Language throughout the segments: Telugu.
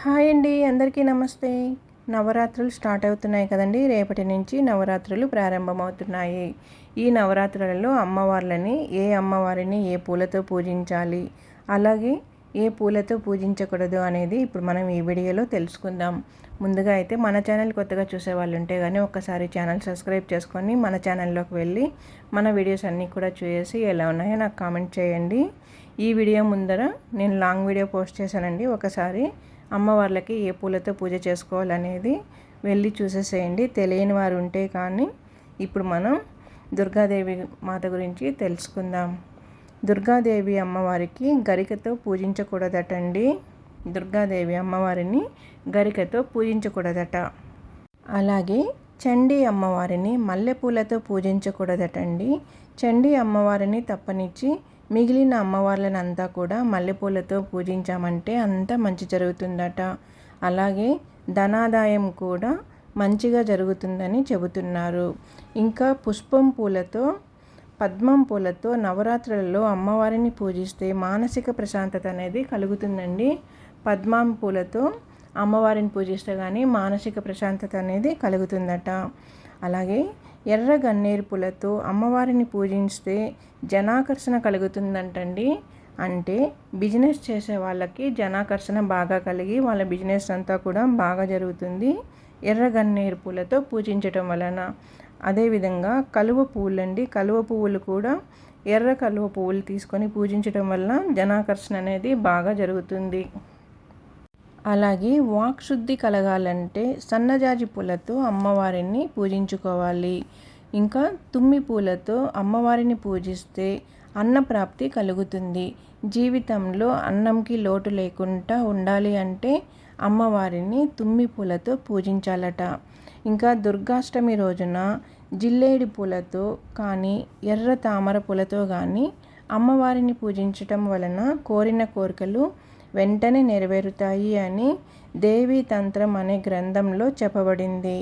హాయ్ అండి అందరికీ నమస్తే. నవరాత్రులు స్టార్ట్ అవుతున్నాయి కదండి. రేపటి నుంచి నవరాత్రులు ప్రారంభమవుతున్నాయి. ఈ నవరాత్రులలో అమ్మవార్లని ఏ అమ్మవారిని ఏ పూలతో పూజించాలి అలాగే ఏ పూలతో పూజించకూడదు అనేది ఇప్పుడు మనం ఈ వీడియోలో తెలుసుకుందాం. ముందుగా అయితే మన ఛానల్ కొత్తగా చూసే వాళ్ళు ఉంటే కానీ ఒక్కసారి ఛానల్ సబ్స్క్రైబ్ చేసుకొని మన ఛానల్లోకి వెళ్ళి మన వీడియోస్ అన్నీ కూడా చూసి ఎలా ఉన్నాయో నాకు కామెంట్ చేయండి. ఈ వీడియో ముందర నేను లాంగ్ వీడియో పోస్ట్ చేశానండి. ఒకసారి అమ్మవార్లకి ఏ పూలతో పూజ చేసుకోవాలనేది వెళ్ళి చూసేసేయండి. తెలియని వారు ఉంటే కానీ ఇప్పుడు మనం దుర్గాదేవి మాత గురించి తెలుసుకుందాం. దుర్గాదేవి అమ్మవారికి గరికతో పూజించకూడదటండి. దుర్గాదేవి అమ్మవారిని గరికతో పూజించకూడదట. అలాగే చండీ అమ్మవారిని మల్లెపూలతో పూజించకూడదటండి. చండీ అమ్మవారిని తప్పనిచ్చి మిగిలిన అమ్మవార్లను అంతా కూడా మల్లెపూలతో పూజించామంటే అంత మంచి జరుగుతుందట. అలాగే ధనాదాయం కూడా మంచిగా జరుగుతుందని చెబుతున్నారు. ఇంకా పుష్పం పూలతో పద్మం పూలతో నవరాత్రులలో అమ్మవారిని పూజిస్తే మానసిక ప్రశాంతత అనేది కలుగుతుందండి. పద్మం పూలతో అమ్మవారిని పూజిస్తే కానీ మానసిక ప్రశాంతత అనేది కలుగుతుందట. అలాగే ఎర్ర గన్నేరు పూలతో అమ్మవారిని పూజిస్తే జనాకర్షణ కలుగుతుందంటండి. అంటే బిజినెస్ చేసే వాళ్ళకి జనాకర్షణ బాగా కలిగి వాళ్ళ బిజినెస్ అంతా కూడా బాగా జరుగుతుంది. ఎర్ర గన్నేరు పూలతో పూజించటం వలన. అదేవిధంగా కలువ పువ్వులండి. కలువ పువ్వులు కూడా ఎర్ర కలువ పువ్వులు తీసుకొని పూజించడం వల్ల జనాకర్షణ అనేది బాగా జరుగుతుంది. అలాగే వాక్ శుద్ధి కలగాలంటే సన్నజాజి పూలతో అమ్మవారిని పూజించుకోవాలి. ఇంకా తుమ్మి పూలతో అమ్మవారిని పూజిస్తే అన్నప్రాప్తి కలుగుతుంది. జీవితంలో అన్నంకి లోటు లేకుండా ఉండాలి అంటే అమ్మవారిని తుమ్మి పూలతో పూజించాలట. ఇంకా దుర్గాష్టమి రోజున జిల్లేడి పూలతో కానీ ఎర్ర తామర పూలతో కానీ అమ్మవారిని పూజించటం వలన కోరిన కోరికలు వెంటనే నెరవేరుతాయి అని దేవీ తంత్రం అనే గ్రంథంలో చెప్పబడింది.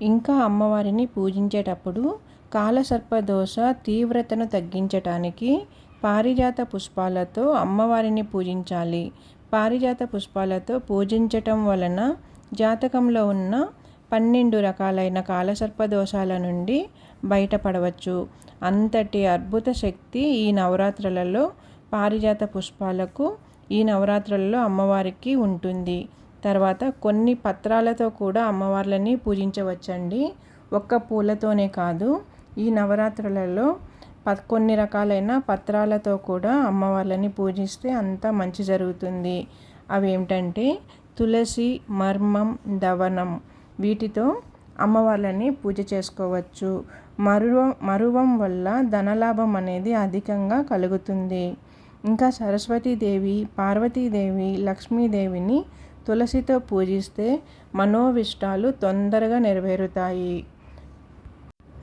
ఇంకా అమ్మవారిని పూజించేటప్పుడు కాలసర్ప దోష తీవ్రతను తగ్గించటానికి పారిజాత పుష్పాలతో అమ్మవారిని పూజించాలి. పారిజాత పుష్పాలతో పూజించటం వలన జాతకంలో ఉన్న పన్నెండు రకాలైన కాలసర్ప దోషాల నుండి బయటపడవచ్చు. అంతటి అద్భుత శక్తి ఈ నవరాత్రులలో పారిజాత పుష్పాలకు ఈ నవరాత్రులలో అమ్మవారికి ఉంటుంది. తర్వాత కొన్ని పత్రాలతో కూడా అమ్మవార్లని పూజించవచ్చండి. ఒక్క పూలతోనే కాదు ఈ నవరాత్రులలో ప కొన్ని రకాలైన పత్రాలతో కూడా అమ్మవార్లని పూజిస్తే అంతా మంచి జరుగుతుంది. అవి ఏమిటంటే తులసి మర్మం దవనం వీటితో అమ్మవార్లని పూజ చేసుకోవచ్చు. మరువం మరువం వల్ల ధనలాభం అనేది అధికంగా కలుగుతుంది. ఇంకా సరస్వతీదేవి పార్వతీదేవి లక్ష్మీదేవిని తులసితో పూజిస్తే మనోవిష్టాలు తొందరగా నెరవేరుతాయి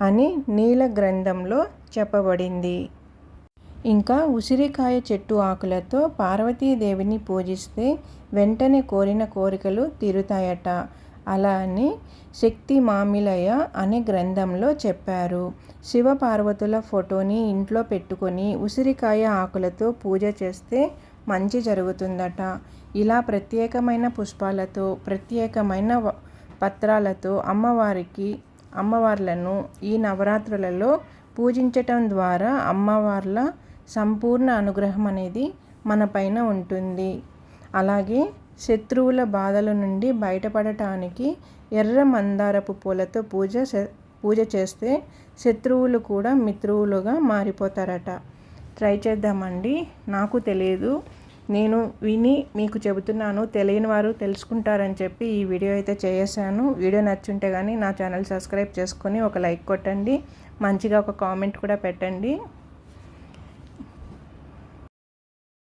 అని నీల గ్రంథంలో చెప్పబడింది. ఇంకా ఉసిరికాయ చెట్టు ఆకులతో పార్వతీదేవిని పూజిస్తే వెంటనే కోరిన కోరికలు తీరుతాయట. అలా అని శక్తి మామిలయ అనే గ్రంథంలో చెప్పారు. శివపార్వతుల ఫోటోని ఇంట్లో పెట్టుకొని ఉసిరికాయ ఆకులతో పూజ చేస్తే మంచి జరుగుతుందట. ఇలా ప్రత్యేకమైన పుష్పాలతో ప్రత్యేకమైన పత్రాలతో అమ్మవారికి అమ్మవార్లను ఈ నవరాత్రులలో పూజించటం ద్వారా అమ్మవార్ల సంపూర్ణ అనుగ్రహం అనేది మన పైన ఉంటుంది. అలాగే శత్రువుల బాధల నుండి బయటపడటానికి ఎర్ర మందారపు పూలతో పూజ పూజ చేస్తే శత్రువులు కూడా మిత్రువులుగా మారిపోతారట. ట్రై చేద్దామండి. నాకు తెలియదు నేను విని మీకు చెబుతున్నాను. తెలియని వారు తెలుసుకుంటారని చెప్పి ఈ వీడియో అయితే చేసాను వీడియో నచ్చుంటే కానీ నా ఛానల్ సబ్స్క్రైబ్ చేసుకొని ఒక లైక్ కొట్టండి. మంచిగా ఒక కామెంట్ కూడా పెట్టండి.